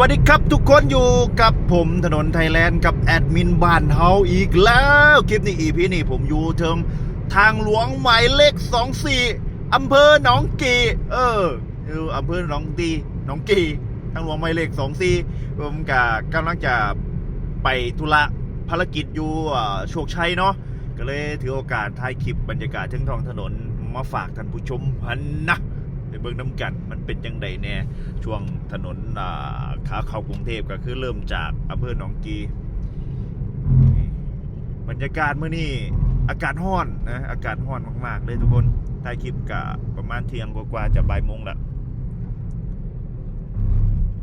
วัสดีครับทุกคนอยู่กับผมถนนไทยแลนด์กับแอดมินบ้านเฮาอีกแล้วคลิปนี้อีพีนี้ผมอยู่เทิงทางหลวงหมายเลข 24 อำเภอหนองกีเอออยู่อำเภอหนองดีหนองกีทางหลวงหมายเลข 24 ผมกกำลังจะไปธุระภารกิจอยู่อ่าโชคชัยเนาะก็เลยถือโอกาสถ่ายคลิปบรรยากาศถึงท้องถนนมาฝากท่านผู้ชมพันนะ ไปเบิ่งน้ำกัน มันเป็นจังใดแน่ช่วงถนนขาเข้ากรุงเทพก็คือเริ่มจากอำเภอหนองกีบรรยากาศเมื่อนี้อากาศร้อนนะอากาศร้อนมากๆเลยทุกคนถ่ายคลิปกะประมาณเที่ยงกว่าๆจะบ่ายโมงละ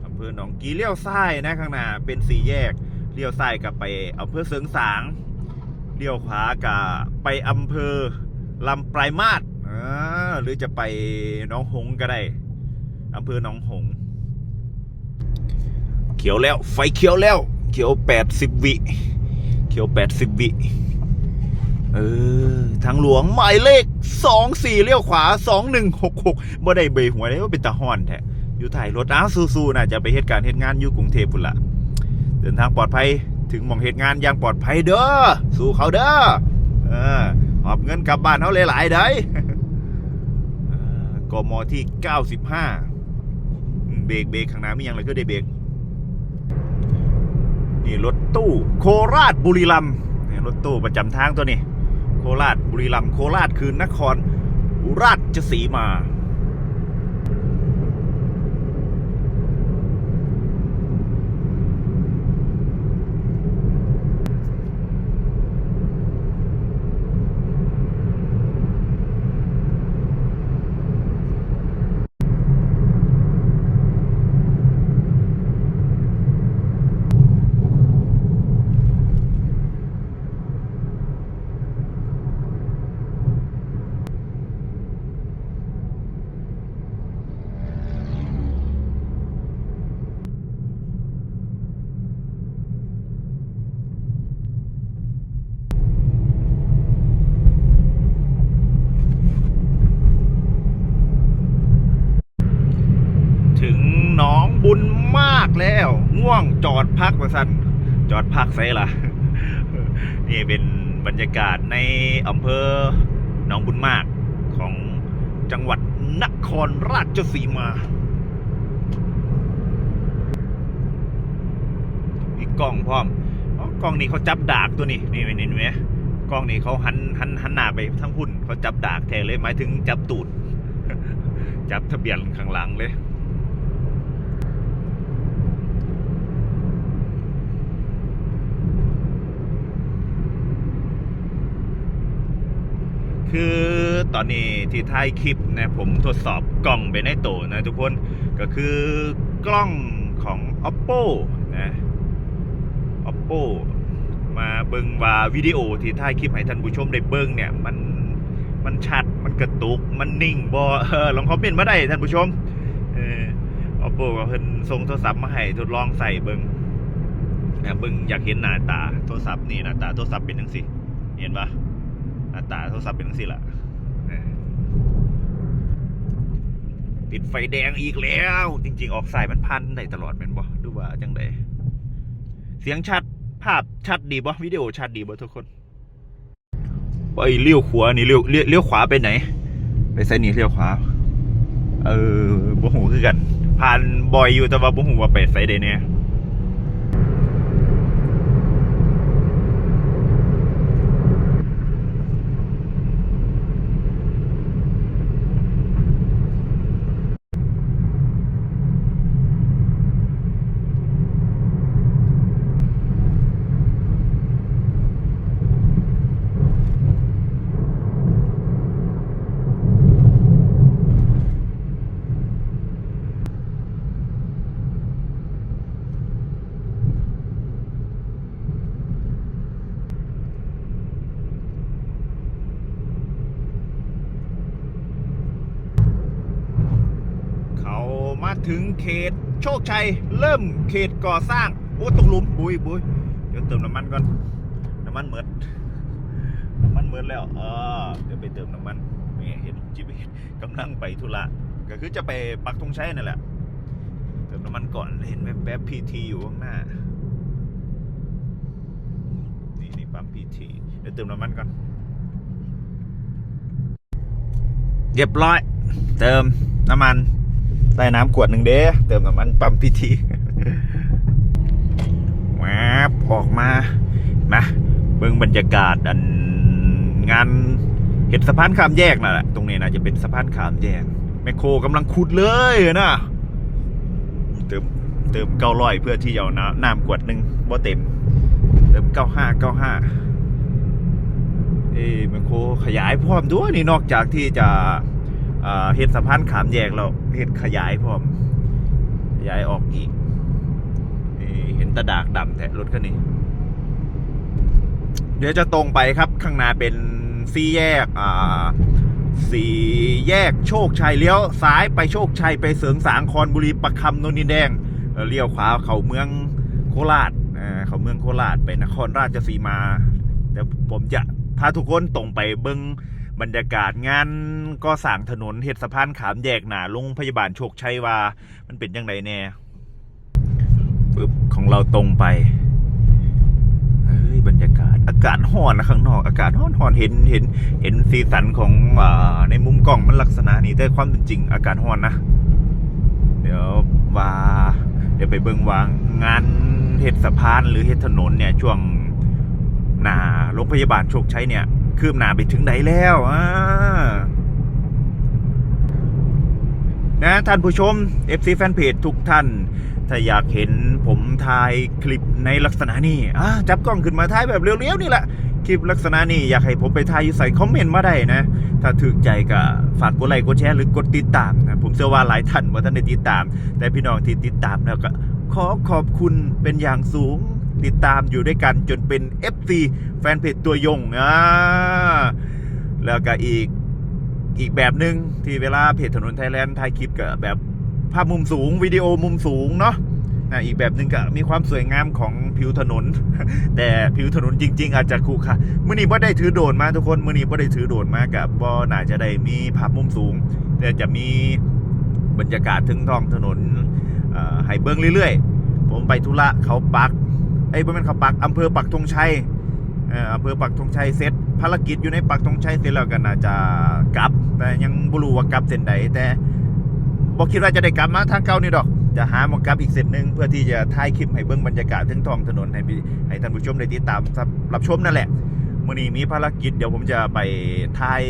อำเภอหนองกีเลี้ยวซ้ายนะข้างหน้าเป็นสี่แยกเลี้ยวซ้ายกับไปอำเภอเสริงสางเลี้ยวขวากับไปอำเภอลำปลายมาศ หรือจะไปน้องหงก็ได้อำเภอหนองหง เขียวแล้ว ไฟเขียวแล้ว เขียวแปดสิบวิ เขียวแปดสิบวิ เออ ทางหลวงหมายเลขสองสี่เลี้ยวขวาสองหนึ่งหกหกบ่ได้เบยหัวเลยว่าเป็นตาฮอนแท้อยู่ถ่ายรถอ้าวสู้ๆนะจะไปเหตุการณ์เหตุงานอยู่กรุงเทพพุ่นละเดินทางปลอดภัยถึงมองเหตุงานอย่างปลอดภัยเด้อ สู้เขาเด้อ เออหอบเงินกลับบ้านเขาหลายๆได้ กมที่ 95 เบรกเบรกข้างหน้าไม่ยังเลยก็ได้เบรกนี่รถตู้โคราชบุรีรัมย์นี่รถตู้ประจำทางตัวนี้ โคราชบุรีรัมย์โคราชคือนครราชสีมา ถึงหนอง บุญมากแล้ว ง่วงจอดพักมาสันจอดพักไซล่ะ นี่เป็นบรรยากาศในอำเภอหนองบุญมากของจังหวัดนครราชสีมามีกล้องพร้อมอกล้องนี้เขาจับดากตัวนี้นี่เห็นไหมกล้องนี้เขาหันหันหันหน้าไปทั้งหุ่นเขาจับดากแทนเลยหมายถึงจับตูด จับทะเบียนข้างหลังเลย คือตอนนี้ที่ถ่ายคลิปนะผมทดสอบกล้องไปในโตนะทุกคนก็คือกล้องของ oppo นะ oppo มาเบิงว่าวิดีโอที่ถ่ายคลิปให้ท่านผู้ชมได้เบิงเนี่ยมันมันชัดมันกระตุกมันนิ่งบอเออลองคอมเมนต์มาได้ท่านผู้ชมเออ oppo ก็เพิ่นส่งโทรศัพท์มาให้ทดลองใส่เบิงเนี่ยเบิงอยากเห็นหน้าตาโทรศัพท์นี่หน้าตาโทรศัพท์เป็นจังสิเห็นปะ หน้าตาโทรศัพท์เป็นจังซี่ล่ะเออติดไฟแดงอีกแล้ว จริง ๆ ออกสายมันพันได้ตลอดเป็นบ่ดูว่าจังไดเสียงชัดภาพชัดดีบ่วิดีโอชัดดีบ่ทุกคนไปเลี้ยวขวานี่เลี้ยวเลี้ยวเลี้ยวขวาไปไหน ไปไซนี่เลี้ยวขวา เออบ่หูคือกันผ่านบ่อยอยู่แต่ว่าบ่หูว่าไปไซใดแน่เขา มาถึงเขตโชคชัย เริ่มเขตก่อสร้าง โอ้ตกหลุมบุยบุยเดี๋ยวเติมน้ำมันก่อน น้ำมันเหมือดน้ำมันเหมือดแล้วเออเดี๋ยวไปเติมน้ำมันนี่เห็นจิบกำลังไปธุระก็คือจะไปปักธงชัยนั่นแหละ เติมน้ำมันก่อนเห็นแป๊บพีทีอยู่ข้างหน้า นี่นี่ปั๊มพีทีเดี๋ยวเติมน้ำมันก่อนเรียบร้อย เติมน้ำมัน ใต้น้ำขวดหนึ่งเด้เติมน้ำมันปั๊มพีทีแวบออกมานะเบิ่งบรรยากาศอันงานเห็นสะพานข้ามแยกน่ะแหละตรงนี้นะจะเป็นสะพานข้ามแยกแมคโครกำลังขุดเลยนะเติมเติมเก้าร้อยเพื่อที่จะเอาน้ำขวดหนึ่งบ่เต็ม เติมเก้าห้าเก้าห้าเอ้แมคโครขยายพร้อมด้วยนี่นอกจากที่จะ เห็นสะพานขามแยกแล้วเห็นขยายพร้อมขยายออกอีกเห็นตะดากดำแทะรถคันนี้ เดี๋ยวจะตรงไปครับข้างหน้าเป็นสี่แยกอ่าสี่แยกโชคชัยเลี้ยวซ้ายไปโชคชัยไปเสริงสางคอนบุรีประคำนนดินแดงเเลี้ยวขวาเขาเมืองโคราชเขาเมืองโคราชไปนครราชสีมาเดี๋ยวผมจะพาทุกคนตรงไปเบิ้ง บรรยากาศงานก็สั่งถนนเห็ดสะพานขามแยกหนาโรงพยาบาลโชคชัยว่า มันเป็นยังไงแน่ปึ๊บของเราตรงไปเฮ้ยบรรยากาศอากาศห้อนนะข้างนอกอากาศห้อนห้อนเห็นเห็นเห็นสีสันของอในมุมกล้องมันลักษณะนี้แต่ความเป็นจริง อากาศห้อนนะ เดี๋ยวว่าเดี๋ยวไปเบิ่งวางงานเฮ็ดสะพานหรือเฮ็ดถนนเนี่ยช่วงหนาโรงพยาบาลโชคชัยเนี่ย คืบหน้าไปถึงไหนแล้วอ่านะท่านผู้ชม FC แฟนเพจทุกท่าน ถ้าอยากเห็นผมถ่ายคลิปในลักษณะนี้จับกล้องขึ้นมาถ่ายแบบเร็วๆนี่แหละ คลิปลักษณะนี้อยากให้ผมไปถ่ายอยู่ใส่คอมเมนต์มาได้นะ ถ้าถึกใจก็ฝากกดไลค์กดแชร์หรือกดติดตามนะ ผมเชื่อว่าหลายท่านว่าท่านได้ติดตาม แต่พี่น้องที่ติดตามแล้วก็ขอขอบคุณเป็นอย่างสูง ติดตามอยู่ด้วยกันจนเป็น FC แฟนเพจตัวยงอ่าแล้วก็อีกอีกแบบหนึ่งที่เวลาเพจถนนไทยแลนด์ถ่ายคลิปกับแบบภาพมุมสูงวิดีโอมุมสูงเนาะนะอีกแบบหนึ่งก็มีความสวยงามของผิวถนน แต่ผิวถนนจริง ๆ อาจจะคูค่ะมื่อนี้บ่ได้ถือโดรนมาทุกคนมื่อนี้บ่ได้ถือโดรนมากับบ่น่าจะได้มีภาพมุมสูง แต่จะมีบรรยากาศถึงท้องถนนให้เบิ้งเรื่อยๆ ผมไปธุระเขาปัก ไอ้ยบ่แม่นเขาปักอำเภอปักธงชัยเอ่ออำเภอปักธงชัยเสร็จภารกิจอยู่ในปักธงชัยเสร็จแล้วก็น่าจะกลับ แต่ยังบ่รู้ว่ากลับเส้นใดแต่บอกคิดว่าจะได้กลับมาทางเก่านี่ดอก จะหาหมองกลับอีกเส้นหนึ่งเพื่อที่จะถ่ายคลิปให้เบิ่งบรรยากาศถึงท้องถนนให้ให้ท่านผู้ชมได้ติดตามรับชมนั่นแหละมื้อนี้มีภารกิจเดี๋ยวผมจะไปถ่าย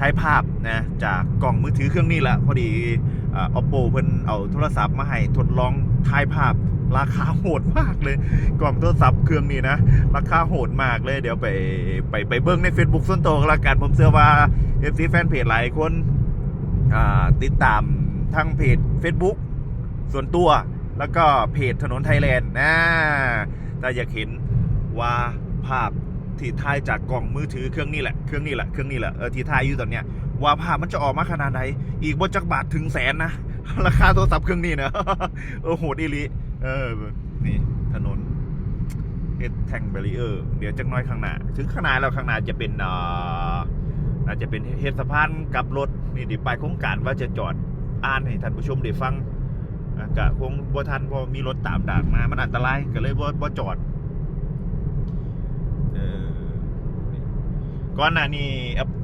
ถ่ายภาพนะจากกล้องมือถือเครื่องนี้ละพอดีอ่า oppo เพิ่นเอาโทรศัพท์มาให้ทดลองถ่ายภาพ ราคาโหดมากเลย กล่องโทรศัพท์เครื่องนี้นะ ราคาโหดมากเลย เดี๋ยวไปไปไปเบิ้งใน Facebook ส่วนตัวก็แล้วกันผมเชื่อว่า FC แฟนเพจหลายคนติดตามทั้งเพจ Facebook ส่วนตัวแล้วก็เพจถนนไทยแลนด์นะถ้าอยากเห็นว่าภาพที่ถ่ายจากกล่องมือถือเครื่องนี้แหละ เครื่องนี้แหละ เครื่องนี้แหละ เออ ที่ถ่ายอยู่ตอนเนี้ย ว่าภาพมันจะออกมาขนาดไหน อีกบนจักบาทถึงแสนนะ ราคาโทรศัพท์เครื่องนี้นะ เออโหดอีลี เออ นี่ถนนเฮ็ดแท่งเบรีเออร์เดี๋ยวจักน้อยข้างหน้าถึงข้างหน้าแล้วข้างหน้าจะเป็นอ่าน่าจะเป็นเฮ็ดสะพานกับรถนี่เดิไปโครงการว่าจะจอดอ่านให้ท่านผู้ชมได้ฟังกะคงบ่ทันพอมีรถตามด่ากมา มันอันตรายก็เลยบ่บ่จอดเออนี่ก่อนหน้านี้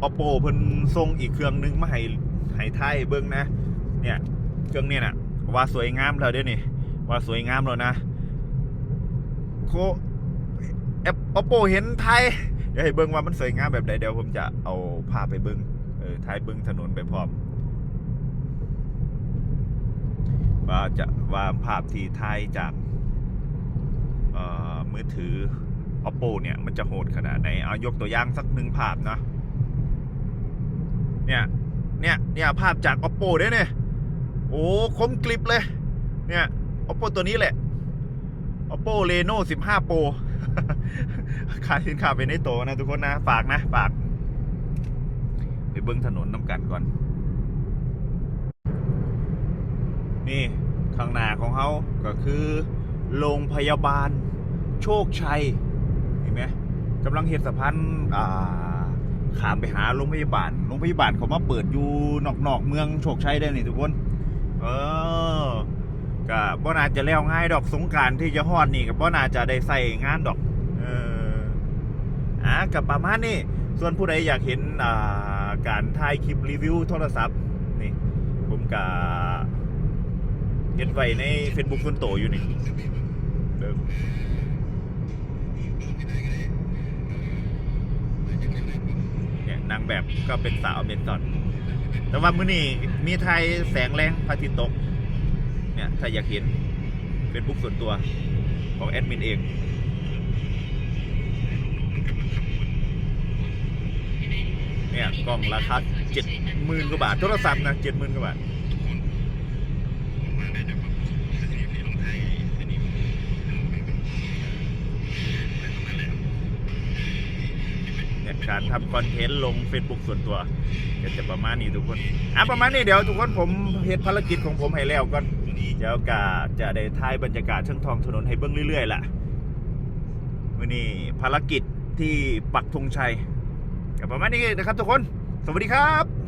Oppo เพิ่นส่งอีกเครื่องนึงมาให้ให้ไทยเบิ่งนะ เนี่ย เครื่องนี้น่ะ ว่าสวยงามแล้วเด้นี่ ว่าสวยงามแล้วนะ โคแอป oppo เห็นไทยเดี๋ยวให้เบิ้งว่ามันสวยงามแบบใดเดี๋ยวผมจะเอาภาพไปเบิ้งเออถ่ายเบิ้งถนนไปพร้อม ว่าจะว่าภาพที่ถ่ายจากเอ่อมือถือ oppo เนี่ย มันจะโหดขนาดไหนเอายกตัวอย่างสักหนึ่งภาพนะเนี่ยเนี่ยเนี่ยภาพจาก oppo เด้เนี่ยโอ้คมกลิบเลย เนี่ย oppo ตัวนี้แหละ oppo reno 15 pro ขายสินค้าไปในโตนะทุกคนนะ ฝากนะ ฝาก ไปเบิ้งถนนน้ำกันก่อน นี่ ข้างหน้าของเขาก็คือ โรงพยาบาล โชคชัย เห็นไหมกำลังเห็นสะพานอ่าขามไปหาโรงพยาบาล โรงพยาบาลเขามาเปิดอยู่นอกๆเมืองโชคชัยได้นี่ทุกคน เออ ก็บ่น่าจะแล้วง่ายดอกสงการที่จะฮอดนี่ก็บ่น่าจะได้ใส่งานดอก เอออะกับประมาณนี้ส่วนผู้ใดอยากเห็นอ่าการถ่ายคลิปรีวิวโทรศัพท์นี่ ผมก็เห็นไว้ใน Facebook ส่วนตัวอยู่นี่เดิมเนี่ยนางแบบก็เป็นสาวเมซอน แต่ว่ามื้อนี้มีไทยแสงแรงพระอาทิตย์ตก เนี่ยถ้าอยากเห็น Facebook ส่วนตัวของแอดมินเองเนี่ยกล่องราคาเจ็ดหมื่นกว่าบาทโทรศัพท์นะเจ็ดหมื่นกว่าบาทเนี่ยการทำคอนเทนต์ลง Facebook ส่วนตัวก็จะประมาณนี้ทุกคน อะประมาณนี้เดี๋ยวทุกคนผมเฮ็ดภารกิจของผมให้แล้วก่อน เดี๋ยวกาจะได้ถ่ายบรรยากาศเชิงทองถนนให้เบิ้งเรื่อยๆล่ะวันนี้ภารกิจที่ปักธงชัยก็ประมาณนี้นะครับทุกคน สวัสดีครับ